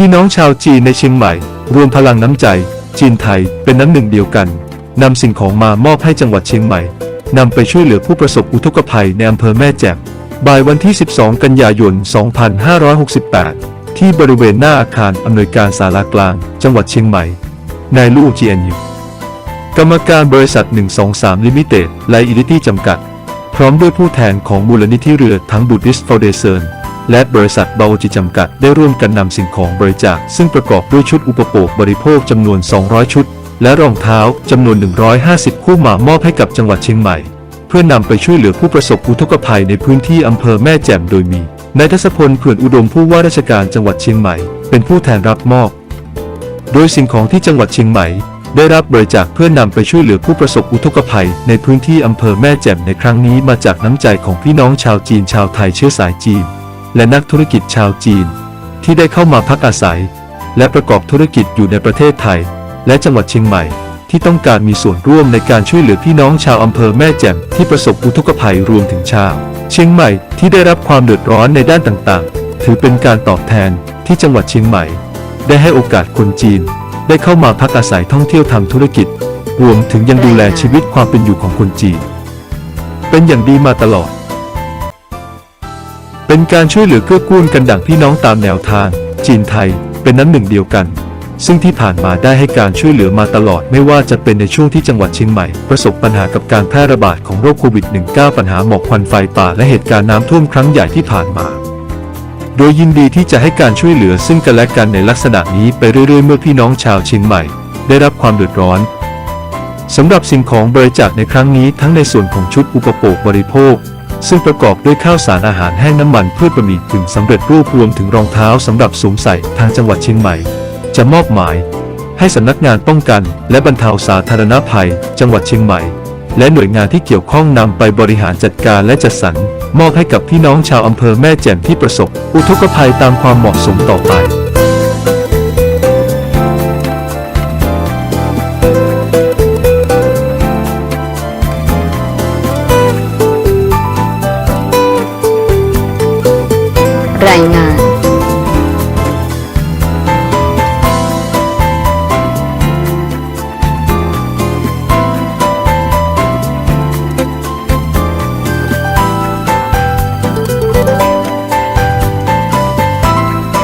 พี่น้องชาวจีนในเชียงใหม่ รวมพลังน้ำใจ จีนไทยเป็นน้ำหนึ่งเดียวกันนำสิ่งของมามอบให้จังหวัดเชียงใหม่นำไปช่วยเหลือผู้ประสบอุทกภัยในอำเภอแม่แจ่มบ่ายวันที่ 12 กันยายน 2568 ที่บริเวณหน้าอาคารอำนวยการสารากลาง จังหวัดเชียงใหม่ นายลู่จีเอ็นยูกรรมการบริษัท 123 ลิมิเต็ดแลอิลิตี้จำกัด พร้อมด้วยผู้แทนของมูลนิธิเรือทั้งบุติสฟ u เดเซน และบริษัทบาโอจิจำกัดได้ร่วมกันนำสิ่งของบริจาคซึ่งประกอบด้วยชุดอุปโภคบริโภคจำนวน 200 ชุด และรองเท้าจำนวน 150 คู่มามอบให้กับจังหวัดเชียงใหม่ เพื่อนำไปช่วยเหลือผู้ประสบอุทกภัยในพื้นที่อำเภอแม่แจ่มโดยมีนายทศพลเผื่อนอุดมผู้ว่าราชการจังหวัดเชียงใหม่ เป็นผู้แทนรับมอบ โดยสิ่งของที่จังหวัดเชียงใหม่ ได้รับบริจาคเพื่อนำไปช่วยเหลือผู้ประสบอุทกภัย ในพื้นที่อำเภอแม่แจ่มในครั้งนี้มาจากน้ำใจของพี่น้องชาวจีนชาวไทยเชื้อสายจีน และนักธุรกิจชาวจีน ที่ได้เข้ามาพักอาศัย และประกอบธุรกิจอยู่ในประเทศไทย และจังหวัดเชียงใหม่ ที่ต้องการมีส่วนร่วมในการช่วยเหลือพี่น้องชาวอำเภอแม่แจ่มที่ประสบอุทกภัยรวมถึงชาวเชียงใหม่ที่ได้รับความเดือดร้อนในด้านต่างๆ ถือเป็นการตอบแทนที่จังหวัดเชียงใหม่ ได้ให้โอกาสคนจีน ได้เข้ามาพักอาศัยท่องเที่ยวทำธุรกิจ รวมถึงยังดูแลชีวิตความเป็นอยู่ของคนจีน เป็นอย่างดีมาตลอด เป็นการช่วยเหลือเกื้อกูลกันดั่งพี่น้องตามแนวทาง จีนไทยเป็นน้ำหนึ่งเดียวกัน ซึ่งที่ผ่านมาได้ให้การช่วยเหลือมาตลอดไม่ว่าจะเป็นในช่วงที่จังหวัดเชียงใหม่ ประสบปัญหากับการแพร่ระบาดของโรคโควิด -19 ปัญหาหมอกควันไฟป่าและเหตุการณ์น้ำท่วมครั้งใหญ่ที่ผ่านมา โดยยินดีที่จะให้การช่วยเหลือซึ่งกันและกันในลักษณะนี้ไปเรื่อยๆ เมื่อพี่น้องชาวเชียงใหม่ ได้รับความเดือดร้อนสำหรับสิ่งของบริจาคในครั้งนี้ทั้งในส่วนของชุดอุปโภคบริโภค ซึ่งประกอบด้วยข้าวสารอาหารแห้งน้ำมันพืชบะหมี่กึ่งสำเร็จรูปรวมถึงรองเท้าสำหรับสวมใส่ทางจังหวัดเชียงใหม่ จะมอบหมาย ให้สำนักงานป้องกัน และบรรเทาสาธารณภัย จังหวัดเชียงใหม่ และหน่วยงานที่เกี่ยวข้องนำไปบริหารจัดการและจัดสรรมอบให้กับพี่น้องชาวอำเภอแม่แจ่มที่ประสบ อุทกภัยตามความเหมาะสมต่อไป vaina.